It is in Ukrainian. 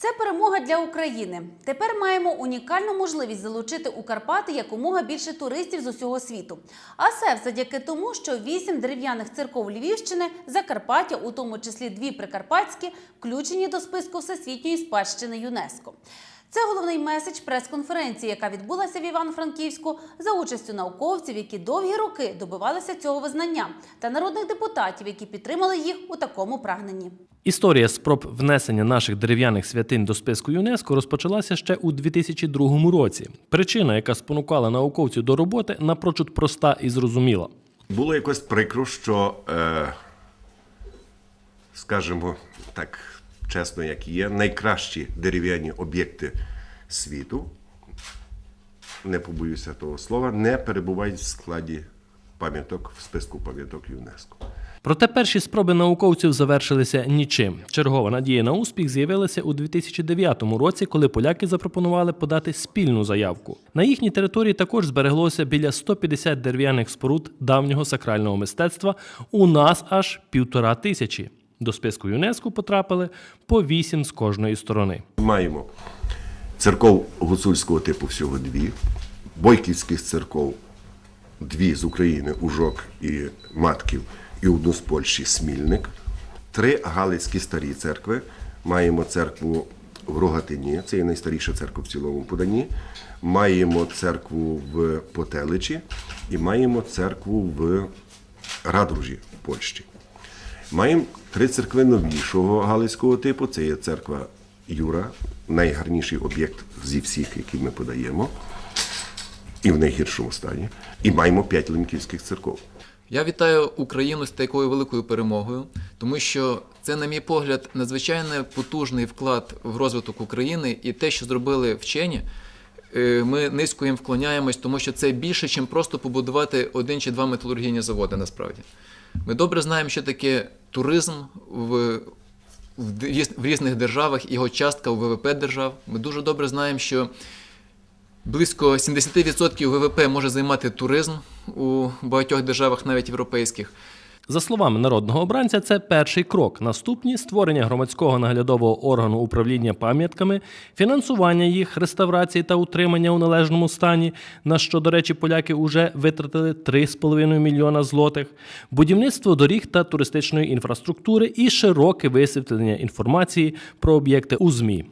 Це перемога для України. Тепер маємо унікальну можливість залучити у Карпати якомога більше туристів з усього світу. А це завдяки тому, що вісім дерев'яних церков Львівщини, Закарпаття, у тому числі дві прикарпатські, включені до списку всесвітньої спадщини ЮНЕСКО. Це головний меседж прес-конференції, яка відбулася в Івано-Франківську за участю науковців, які довгі роки добивалися цього визнання, та народних депутатів, які підтримали їх у такому прагненні. Історія спроб внесення наших дерев'яних святинь до списку ЮНЕСКО розпочалася ще у 2002 році. Причина, яка спонукала науковців до роботи, напрочуд проста і зрозуміла. Було якось прикро, що, е, скажімо так чесно, як є, найкращі дерев'яні об'єкти світу, не побоюся того слова, не перебувають в складі пам'яток в списку пам'яток ЮНЕСКО. Проте перші спроби науковців завершилися нічим. Чергова надія на успіх з'явилася у 2009 році, коли поляки запропонували подати спільну заявку. На їхній території також збереглося біля 150 дерев'яних споруд давнього сакрального мистецтва. У нас аж півтора тисячі. До списку ЮНЕСКО потрапили по вісім з кожної сторони. Маємо церков гуцульського типу всього дві, бойківських церков дві з України, Ужок і Матків, і одну з Польщі Смільник, три Галицькі старі церкви. Маємо церкву в Рогатині, це є найстаріша церква в цілому поданні. Маємо церкву в Потеличі і маємо церкву в Радружі Польщі. Маємо три церкви новішого галицького типу. Це є церква Юра, найгарніший об'єкт зі всіх, які ми подаємо, і в найгіршому стані. І маємо п'ять лемківських церков. Я вітаю Україну з такою великою перемогою, тому що це, на мій погляд, надзвичайно потужний вклад в розвиток України і те, що зробили вчені. е, Ми низько їм вклоняємось, тому що це більше, ніж просто побудувати один чи два металургійні заводи. Насправді ми добре знаємо, що таке туризм в, в, різних державах, його частка у ВВП держав. Ми дуже добре знаємо, що Близько 70% ВВП може займати туризм у багатьох державах, навіть європейських. За словами народного обранця, це перший крок. Наступні створення громадського наглядового органу управління пам'ятками, фінансування їх, реставрації та утримання у належному стані, на що, до речі, поляки вже витратили 3,5 мільйона злотих, будівництво доріг та туристичної інфраструктури і широке висвітлення інформації про об'єкти у ЗМІ.